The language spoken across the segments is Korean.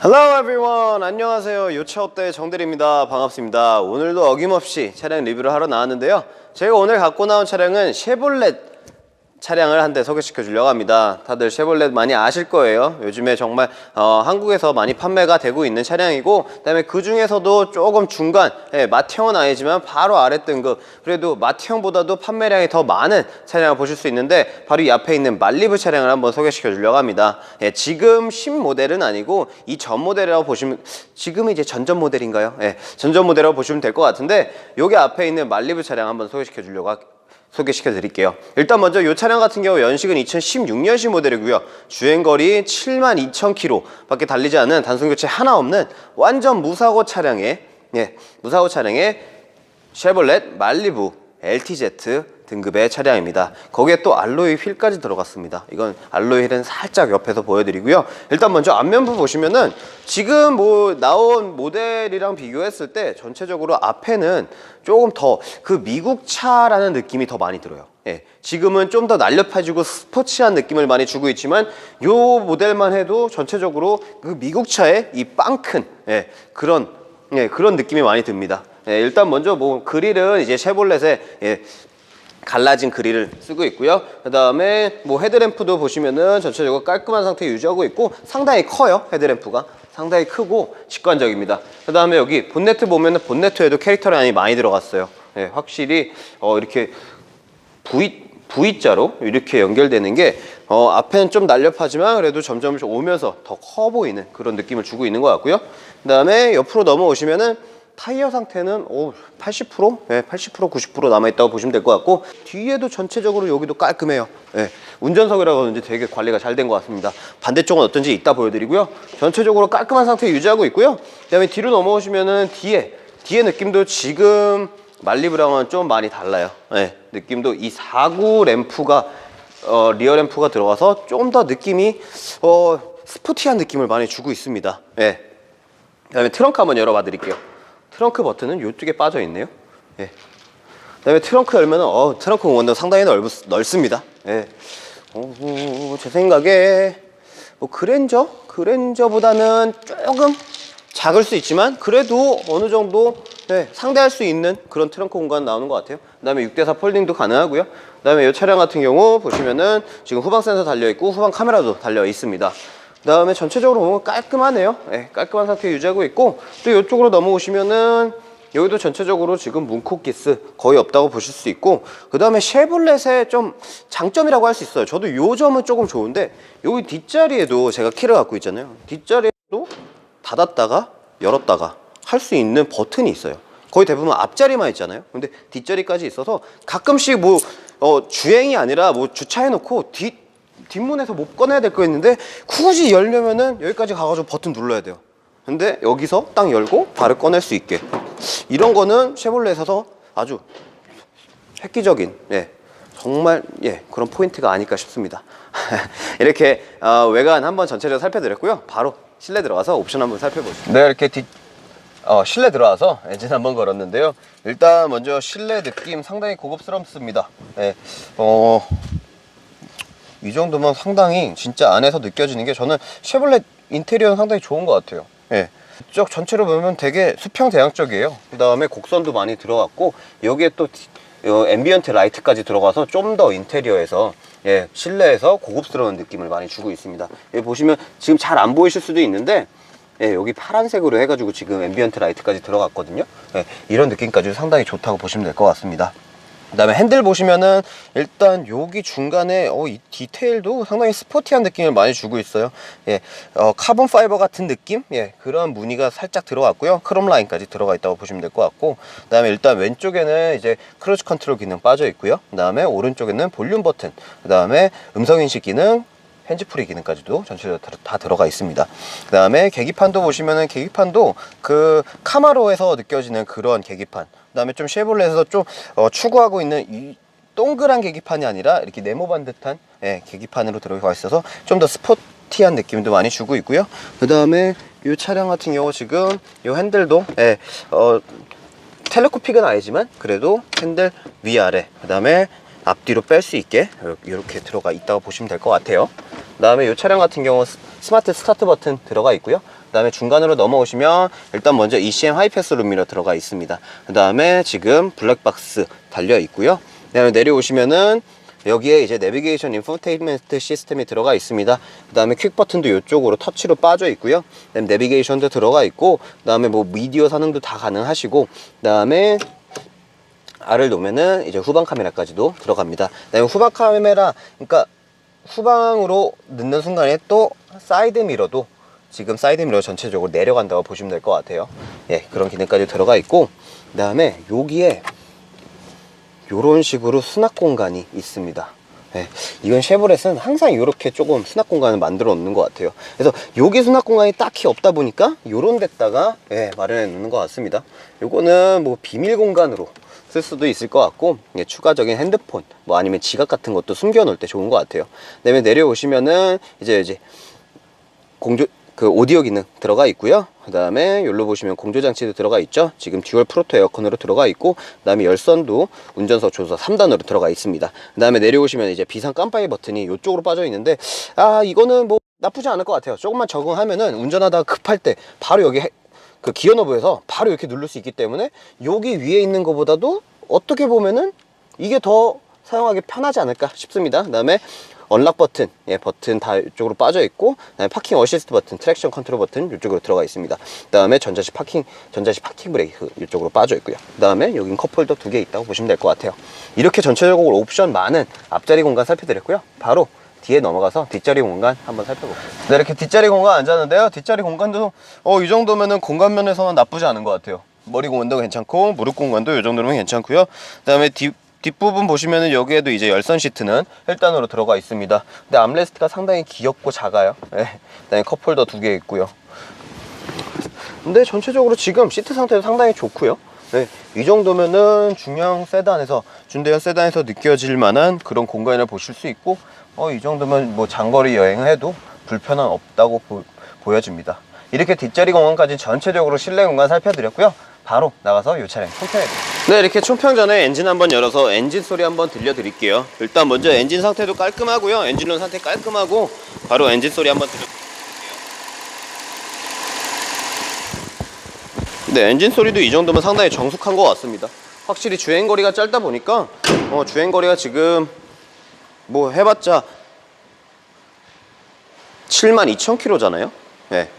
Hello everyone. 안녕하세요. 요차업대 정대리입니다. 반갑습니다. 오늘도 어김없이 차량 리뷰를 하러 나왔는데요. 제가 오늘 갖고 나온 차량은 쉐볼렛 차량을 한 대 소개시켜 주려고 합니다. 다들 쉐볼렛 많이 아실 거예요. 요즘에 정말 어, 한국에서 많이 판매가 되고 있는 차량이고 그 다음에 그 중에서도 조금 중간 예, 마티형은 아니지만 바로 아래 등급. 그래도 마티형보다도 판매량이 더 많은 차량을 보실 수 있는데 바로 이 앞에 있는 말리브 차량을 한번 소개시켜 주려고 합니다. 예, 지금 신 모델은 아니고 이 전 모델이라고 보시면 지금은 이제 전전 모델인가요? 예, 전전 모델이라고 보시면 될 것 같은데 여기 앞에 있는 말리브 차량 한번 소개시켜 주려고 하, 소개시켜 드릴게요. 일단 먼저 이 차량 같은 경우 연식은 2016년식 모델이고요. 주행거리 72,000km 밖에 달리지 않은 단순 교체 하나 없는 완전 무사고 차량에 예, 무사고 차량에 쉐볼렛 말리부 LTZ 등급의 차량입니다. 거기에 또 알로이 휠까지 들어갔습니다. 이건 알로이 휠은 살짝 옆에서 보여드리고요. 일단 먼저 앞면부 보시면은 지금 뭐 나온 모델이랑 비교했을 때 전체적으로 앞에는 조금 더 그 미국 차라는 느낌이 더 많이 들어요. 예, 지금은 좀 더 날렵해지고 스포츠한 느낌을 많이 주고 있지만 요 모델만 해도 전체적으로 그 미국 차의 이 빵큰 예, 그런 예, 그런 느낌이 많이 듭니다. 예, 일단 먼저 뭐 그릴은 이제 쉐볼렛의 예, 갈라진 그릴을 쓰고 있고요. 그 다음에 뭐 헤드램프도 보시면은 전체적으로 깔끔한 상태 유지하고 있고 상당히 커요. 헤드램프가 상당히 크고 직관적입니다. 그 다음에 여기 본네트 보면은 본네트에도 캐릭터 라인이 많이 들어갔어요. 예, 확실히 어, 이렇게 V V자로 이렇게 연결되는 게 어, 앞에는 좀 날렵하지만 그래도 점점 오면서 더 커 보이는 그런 느낌을 주고 있는 것 같고요. 그 다음에 옆으로 넘어오시면은 타이어 상태는 오, 80%? 네, 80% 90% 남아있다고 보시면 될 것 같고 뒤에도 전체적으로 여기도 깔끔해요 네, 운전석이라고 그런지 되게 관리가 잘 된 것 같습니다 반대쪽은 어떤지 이따 보여드리고요 전체적으로 깔끔한 상태 유지하고 있고요 그 다음에 뒤로 넘어오시면 은 뒤에 뒤에 느낌도 지금 말리브랑은 좀 많이 달라요 네, 느낌도 이 4구 램프가 어, 리어 램프가 들어가서 좀 더 느낌이 어, 스포티한 느낌을 많이 주고 있습니다 네. 그다음에 트렁크 한번 열어봐 드릴게요. 트렁크 버튼은 이쪽에 빠져 있네요. 예. 그다음에 트렁크 열면은 어 트렁크 공간도 상당히 넓, 넓습니다. 예. 어, 제 생각에 뭐 그랜저 그랜저보다는 조금 작을 수 있지만 그래도 어느 정도 예, 상대할 수 있는 그런 트렁크 공간 나오는 것 같아요. 그다음에 6대4 폴딩도 가능하고요. 그다음에 이 차량 같은 경우 보시면은 지금 후방 센서 달려 있고 후방 카메라도 달려 있습니다. 그 다음에 전체적으로 보면 깔끔하네요. 예, 깔끔한 상태 유지하고 있고 또 이쪽으로 넘어오시면은 여기도 전체적으로 지금 문콕기스 거의 없다고 보실 수 있고 그 다음에 쉐볼렛의 좀 장점이라고 할 수 있어요. 저도 요 점은 조금 좋은데 여기 뒷자리에도 제가 키를 갖고 있잖아요. 뒷자리에도 닫았다가 열었다가 할 수 있는 버튼이 있어요. 거의 대부분 앞자리만 있잖아요. 근데 뒷자리까지 있어서 가끔씩 뭐 어, 주행이 아니라 뭐 주차해 놓고 뒷 뒷문에서 못 꺼내야 될거 있는데 굳이 열려면은 여기까지 가가지고 버튼 눌러야 돼요. 근데 여기서 딱 열고 바로 꺼낼 수 있게 이런 거는 쉐볼렛에서 아주 획기적인 예 정말 예 그런 포인트가 아닐까 싶습니다. 이렇게 어, 외관 한번 전체적으로 살펴드렸고요. 바로 실내 들어가서 옵션 한번 살펴보시죠. 네 이렇게 뒷 어, 실내 들어와서 엔진 한번 걸었는데요. 일단 먼저 실내 느낌 상당히 고급스럽습니다. 예, 어, 이 정도면 상당히 진짜 안에서 느껴지는 게 저는 쉐볼렛 인테리어는 상당히 좋은 것 같아요. 예. 쭉 전체로 보면 되게 수평 대항적이에요. 그 다음에 곡선도 많이 들어갔고 여기에 또 디- 어, 앰비언트 라이트까지 들어가서 좀 더 인테리어에서 예, 실내에서 고급스러운 느낌을 많이 주고 있습니다. 여기 보시면 지금 잘 안 보이실 수도 있는데 예, 여기 파란색으로 해가지고 지금 앰비언트 라이트까지 들어갔거든요. 예, 이런 느낌까지 상당히 좋다고 보시면 될 것 같습니다. 그 다음에 핸들 보시면은 일단 여기 중간에 어, 이 디테일도 상당히 스포티한 느낌을 많이 주고 있어요. 예, 어, 카본 파이버 같은 느낌, 예, 그런 무늬가 살짝 들어갔고요. 크롬 라인까지 들어가 있다고 보시면 될 것 같고, 그 다음에 일단 왼쪽에는 이제 크루즈 컨트롤 기능 빠져 있고요. 그 다음에 오른쪽에는 볼륨 버튼, 그 다음에 음성 인식 기능, 핸즈프리 기능까지도 전체적으로 다- 다 들어가 있습니다. 그 다음에 계기판도 보시면은 계기판도 그 카마로에서 느껴지는 그런 계기판. 그 다음에 좀 쉐볼렛에서 좀 어, 추구하고 있는 이 동그란 계기판이 아니라 이렇게 네모반 듯한 예, 계기판으로 들어가 있어서 좀 더 스포티한 느낌도 많이 주고 있고요. 그 다음에 이 차량 같은 경우 지금 이 핸들도 예, 어, 텔레코픽은 아니지만 그래도 핸들 위아래 그 다음에 앞뒤로 뺄 수 있게 이렇게 들어가 있다고 보시면 될 것 같아요 그 다음에 이 차량 같은 경우 스- 스마트 스타트 버튼 들어가 있고요 그 다음에 중간으로 넘어오시면 일단 먼저 ECM 하이패스 룸미러 들어가 있습니다. 그 다음에 지금 블랙박스 달려 있고요. 그 다음에 내려오시면은 여기에 이제 내비게이션 인포테인먼트 시스템이 들어가 있습니다. 그 다음에 퀵 버튼도 이쪽으로 터치로 빠져 있고요. 그 다음에 내비게이션도 들어가 있고, 그 다음에 뭐 미디어 사능도 다 가능하시고, 그 다음에 알을 놓으면은 이제 후방 카메라까지도 들어갑니다. 그 다음에 후방 카메라, 그러니까 후방으로 넣는 순간에 또 사이드 미러도 지금 사이드 미러 전체적으로 내려간다고 보시면 될 것 같아요. 예, 그런 기능까지 들어가 있고, 그 다음에 여기에 요런 식으로 수납 공간이 있습니다. 예, 이건 쉐보렛은 항상 이렇게 조금 수납 공간을 만들어 놓는 것 같아요. 그래서 여기 수납 공간이 딱히 없다 보니까 요런 데다가 예, 마련해 놓는 것 같습니다. 요거는 뭐 비밀 공간으로 쓸 수도 있을 것 같고 예, 추가적인 핸드폰 뭐 아니면 지갑 같은 것도 숨겨 놓을 때 좋은 것 같아요. 그다음에 내려오시면은 이제 이제 공조 그 오디오 기능 들어가 있고요. 그 다음에 여기로 보시면 공조 장치도 들어가 있죠. 지금 듀얼 프로토 에어컨으로 들어가 있고 그 다음에 열선도 운전석 조수석 3단으로 들어가 있습니다. 그 다음에 내려오시면 이제 비상 깜빡이 버튼이 이쪽으로 빠져 있는데 아 이거는 뭐 나쁘지 않을 것 같아요. 조금만 적응하면은 운전하다가 급할 때 바로 여기 해- 그 기어 너브에서 바로 이렇게 누를 수 있기 때문에 여기 위에 있는 것보다도 어떻게 보면은 이게 더 사용하기 편하지 않을까 싶습니다. 그 다음에 언락 버튼, 예, 버튼 다 이쪽으로 빠져 있고, 파킹 어시스트 버튼, 트랙션 컨트롤 버튼 이쪽으로 들어가 있습니다. 그다음에 전자식 파킹, 전자식 파킹 브레이크 이쪽으로 빠져 있고요. 그다음에 여긴 컵홀더 두 개 있다고 보시면 될 것 같아요. 이렇게 전체적으로 옵션 많은 앞자리 공간 살펴드렸고요. 바로 뒤에 넘어가서 뒷자리 공간 한번 살펴볼게요. 네, 이렇게 뒷자리 공간 앉았는데요. 뒷자리 공간도 어, 이 정도면은 공간 면에서는 나쁘지 않은 것 같아요. 머리 공간도 괜찮고 무릎 공간도 이 정도면 괜찮고요. 그 다음에 뒷 뒷부분 보시면은 여기에도 이제 열선 시트는 1단으로 들어가 있습니다. 근데 암레스트가 상당히 귀엽고 작아요. 네. 그다음에 컵홀더 두 개 있고요. 근데 전체적으로 지금 시트 상태도 상당히 좋고요. 네, 이 정도면은 중형 세단에서 준대형 세단에서 느껴질 만한 그런 공간을 보실 수 있고, 어, 이 정도면 뭐 장거리 여행을 해도 불편함 없다고 보, 보여집니다. 이렇게 뒷자리 공간까지 전체적으로 실내 공간 살펴드렸고요. 바로 나가서 이 차량 총평해드릴게요. 네, 이렇게 총평 전에 엔진 한번 열어서 엔진 소리 한번 들려드릴게요. 일단 먼저 엔진 상태도 깔끔하고요. 엔진룸 상태 깔끔하고 바로 엔진 소리 한번 들려. 네, 엔진 소리도 이 정도면 상당히 정숙한 것 같습니다. 확실히 주행 거리가 짧다 보니까 어, 주행 거리가 지금 뭐 해봤자 7만 2천 킬로잖아요. 네.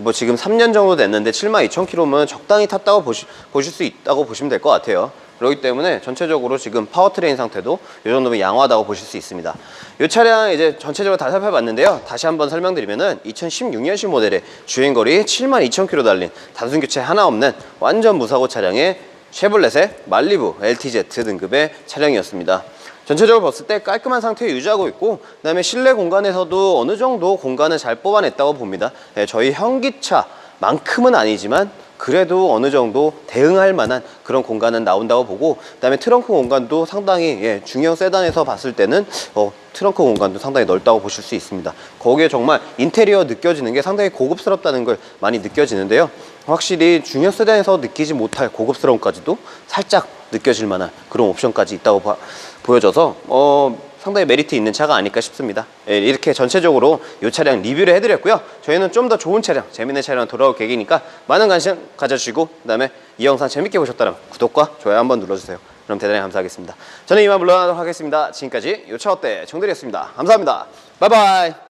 뭐 지금 3년 정도 됐는데 7만 2천 킬로면 적당히 탔다고 보시, 보실 수 있다고 보시면 될 것 같아요. 그렇기 때문에 전체적으로 지금 파워트레인 상태도 이 정도면 양호하다고 보실 수 있습니다. 이 차량 이제 전체적으로 다 살펴봤는데요. 다시 한번 설명드리면은 2016년식 모델의 주행거리 7만 2천 킬로 달린 단순 교체 하나 없는 완전 무사고 차량의 쉐볼렛의 말리부 LTZ 등급의 차량이었습니다. 전체적으로 봤을 때 깔끔한 상태 유지하고 있고 그다음에 실내 공간에서도 어느 정도 공간을 잘 뽑아냈다고 봅니다. 예, 저희 현기차만큼은 아니지만 그래도 어느 정도 대응할 만한 그런 공간은 나온다고 보고 그다음에 트렁크 공간도 상당히 예, 중형 세단에서 봤을 때는 어, 트렁크 공간도 상당히 넓다고 보실 수 있습니다. 거기에 정말 인테리어 느껴지는 게 상당히 고급스럽다는 걸 많이 느껴지는데요. 확실히 중형 세단에서 느끼지 못할 고급스러움까지도 살짝 느껴질 만한 그런 옵션까지 있다고 봐- 보여져서 어, 상당히 메리트 있는 차가 아닐까 싶습니다. 예, 이렇게 전체적으로 이 차량 리뷰를 해드렸고요. 저희는 좀 더 좋은 차량, 재밌는 차량 돌아올 계획이니까 많은 관심 가져주시고 그 다음에 이 영상 재밌게 보셨다면 구독과 좋아요 한번 눌러주세요. 그럼 대단히 감사하겠습니다. 저는 이만 물러나도록 하겠습니다. 지금까지 요차 어때 정들이었습니다. 감사합니다. 바이바이.